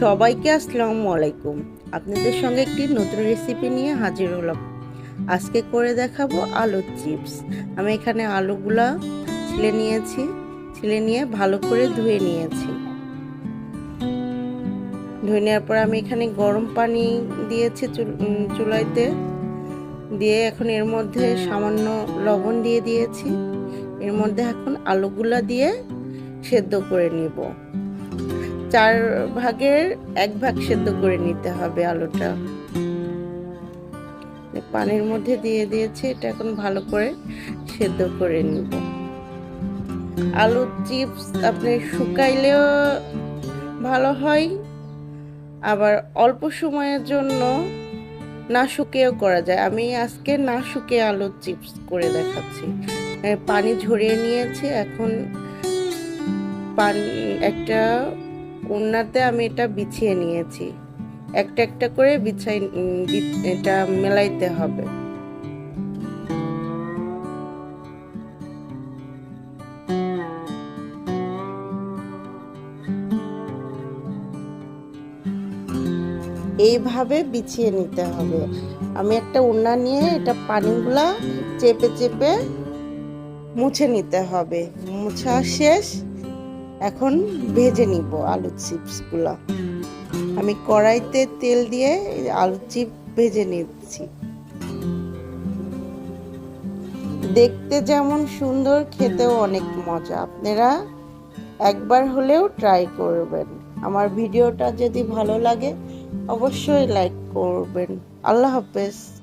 সবাইকে আসসালামু আলাইকুম। আপনাদের সঙ্গে একটি নতুন রেসিপি নিয়ে হাজির হলাম। আজকে করে দেখাবো আলুর চিপস আমি এখানে আলুগুলা ছিলে নিয়েছি, ছিলে নিয়ে ভালো করে ধুয়ে নিয়েছি। ধুয়ে নেওয়ার পর আমি এখানে গরম পানি দিয়েছি চুল- চুলাইতে। দিয়ে এখন এর মধ্যে সামান্য লবণ দিয়ে দিয়েছি। এর মধ্যে এখন আলুগুলা দিয়ে সেদ্ধ করে নিব। চার ভাগের এক ভাগ সেদ্ধ করে নিতে হবে আলুটা। পানির মধ্যে দিয়ে দিয়েছি, এটা এখন ভালো করে সেদ্ধ করে নিব। আলুর চিপস আপনি শুকাইলেও ভালো হয়, আবার অল্প সময়ের জন্য না শুকিয়েও করা যায়। আমি আজকে না শুকিয়ে আলুর চিপস করে দেখাচ্ছি। পানি ঝরিয়ে নিয়েছি, এখন পানি একটা ওড়নাতে আমি এটা বিছিয়ে নিয়েছি। একটা একটা করে বিছাই এটা মেলাইতে হবে। এইভাবে বিছিয়ে নিতে হবে। আমি একটা ওড়না নিয়ে এটা পানিগুলা চেপে চেপে মুছে নিতে হবে। মুছা শেষ। এখন ভেজে নিব আলু চিপসগুলো। আমি কড়াইতে তেল দিয়ে আলু চিপ ভেজে নিচ্ছি। দেখতে যেমন সুন্দর, খেতেও অনেক মজা। আপনারা একবার হলেও ট্রাই করবেন। আমার ভিডিওটা যদি ভালো লাগে, অবশ্যই লাইক করবেন। আল্লাহ হাফেজ।